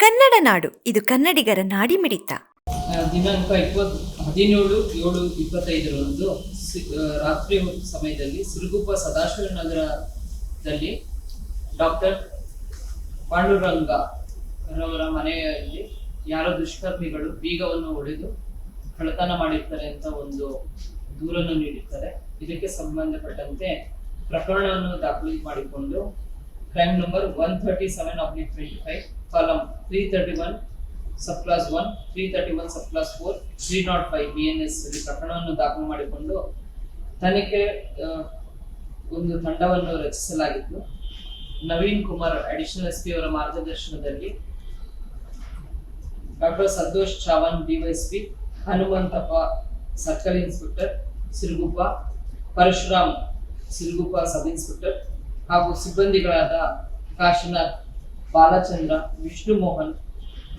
ಕನ್ನಡ ನಾಡು, ಇದು ಕನ್ನಡಿಗರ ನಾಡಿ ಮಿಡಿತ ದಿನಾಂಕ ಇಪ್ಪತ್ ಹದಿನೇಳು, ಏಳು, ಇಪ್ಪತ್ತೈದರಂದು ರಾತ್ರಿ ಸಮಯದಲ್ಲಿ ಸಿರುಗುಪ್ಪ ಸದಾಶಿವ ನಗರದಲ್ಲಿ ಡಾಕ್ಟರ್ ಪಾಂಡುರಂಗ ರವರ ಮನೆಯಲ್ಲಿ ಯಾರೋ ದುಷ್ಕರ್ಮಿಗಳು ಬೀಗವನ್ನು ಒಡೆದು ಕಳತನ ಮಾಡಿರ್ತಾರೆ ಅಂತ ಒಂದು ದೂರನ್ನು ನೀಡಿರ್ತಾರೆ. ಇದಕ್ಕೆ ಸಂಬಂಧಪಟ್ಟಂತೆ ಪ್ರಕರಣವನ್ನು ದಾಖಲು ಮಾಡಿಕೊಂಡು three thirty one sub clause one three thirty one sub four not five B S ಪ್ರಕರಣವನ್ನು ದಾಖಲು ಮಾಡಿಕೊಂಡು ತನಿಖೆ ಒಂದು ತಂಡವನ್ನು ರಚಿಸಲಾಗಿತ್ತು. Naveen Kumar additional S P ಅವರ ಮಾರ್ಗದರ್ಶನದಲ್ಲಿ doctor Santosh Chavan DYSP Hanumanthappa, circle inspector, Siruguppa, Parashuram, Siruguppa sub inspector ಹಾಗೂ ಸಿಬ್ಬಂದಿಗಳಾದ ಕಾಶಿನಾಥ್ ಬಾಲಚಂದ್ರ, ವಿಷ್ಣು ಮೋಹನ್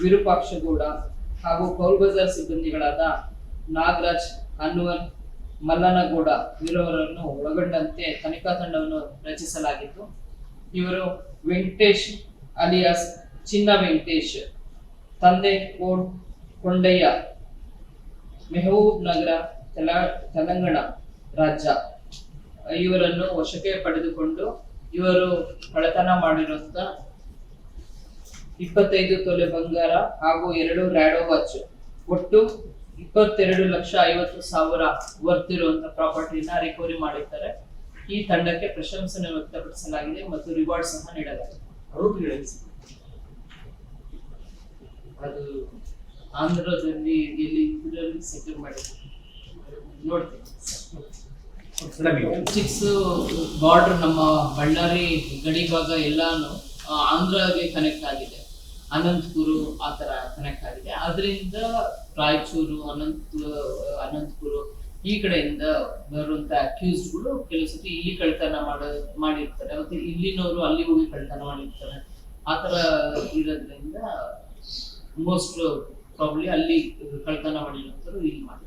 ವಿರೂಪಾಕ್ಷಗೌಡ ಹಾಗೂ ಕೌಲ್ ಬಜಾರ್ ಸಿಬ್ಬಂದಿಗಳಾದ ನಾಗರಾಜ್ ಅನ್ವರ್ ಮಲ್ಲನಗೌಡ ಇವರವರನ್ನು ಒಳಗೊಂಡಂತೆ ತನಿಖಾ ತಂಡವನ್ನು ರಚಿಸಲಾಗಿತ್ತು. ಇವರು ವೆಂಕಟೇಶ್ ಅಲಿಯಾಸ್, ಚಿನ್ನ ವೆಂಕಟೇಶ್, ತಂದೆ ಕೋಡ್ ಕೊಂಡಯ್ಯ, ಮೆಹಬೂಬ್ ನಗರ, ತೆಲ, ತೆಲಂಗಾಣ ರಾಜ್ಯ. ಇವರನ್ನು ವಶಕ್ಕೆ ಪಡೆದುಕೊಂಡು ಇವರು ಕಳತನ ಮಾಡಿರುವಂತ ಇಪ್ಪತ್ತೈದು ತೊಲೆ ಬಂಗಾರ ಹಾಗೂ ಎರಡು ರ್ಯಾಡೋ ವಾಚ್ ಒಟ್ಟು ಇಪ್ಪತ್ತೆರಡು ಲಕ್ಷ ಐವತ್ತು ಸಾವಿರ ವರ್ತ್ ಇರುವಂತ ಪ್ರಾಪರ್ಟಿನ ರಿಕವರಿ ಮಾಡಿದ್ದಾರೆ ಈ ತಂಡಕ್ಕೆ ಪ್ರಶಂಸನೆ ವ್ಯಕ್ತಪಡಿಸಲಾಗಿದೆ ಮತ್ತು ರಿವಾರ್ಡ್ ಸಹ ನೀಡಲಾಗಿದೆ. ಅದು ಆಂಧ್ರದಲ್ಲಿ ಎಲ್ಲಿ ಇದರಲ್ಲಿ ಸೆಕ್ಯೂರ್ ಮಾಡಿದೆ ನೋಡ್ತೀನಿ. ಚಿಕ್ಸ್ ಬಾರ್ಡರ್ ನಮ್ಮ ಬಳ್ಳಾರಿ ಗಡಿ ಭಾಗ ಎಲ್ಲಾನು ಆಂಧ್ರಗೆ ಕನೆಕ್ಟ್ ಆಗಿದೆ. ಅನಂತಪುರ ಆ ತರ ಕನೆಕ್ಟ್ ಆಗಿದೆ. ಅದರಿಂದ ರಾಯಚೂರು ಅನಂತ ಅನಂತಪುರ ಈ ಕಡೆಯಿಂದ ಬರುವಂತ ಅಕ್ಯೂಸ್ಗಳು ಕೆಲವು ಸತಿ ಇಲ್ಲಿ ಕಳ್ತನ ಮಾಡ, ಮಾಡಿರ್ತಾರೆ. ಮತ್ತೆ ಇಲ್ಲಿನವರು ಅಲ್ಲಿ ಹೋಗಿ ಕಳ್ತನ ಮಾಡಿರ್ತಾರೆ. ಆ ಥರ ಇರೋದ್ರಿಂದ ಮೋಸ್ಟ್ ಪ್ರಾಬ್ಲಿ ಅಲ್ಲಿ ಕಳ್ತನ ಮಾಡಿರೋಂಥವ್ರು ಇಲ್ಲಿ ಮಾಡಿ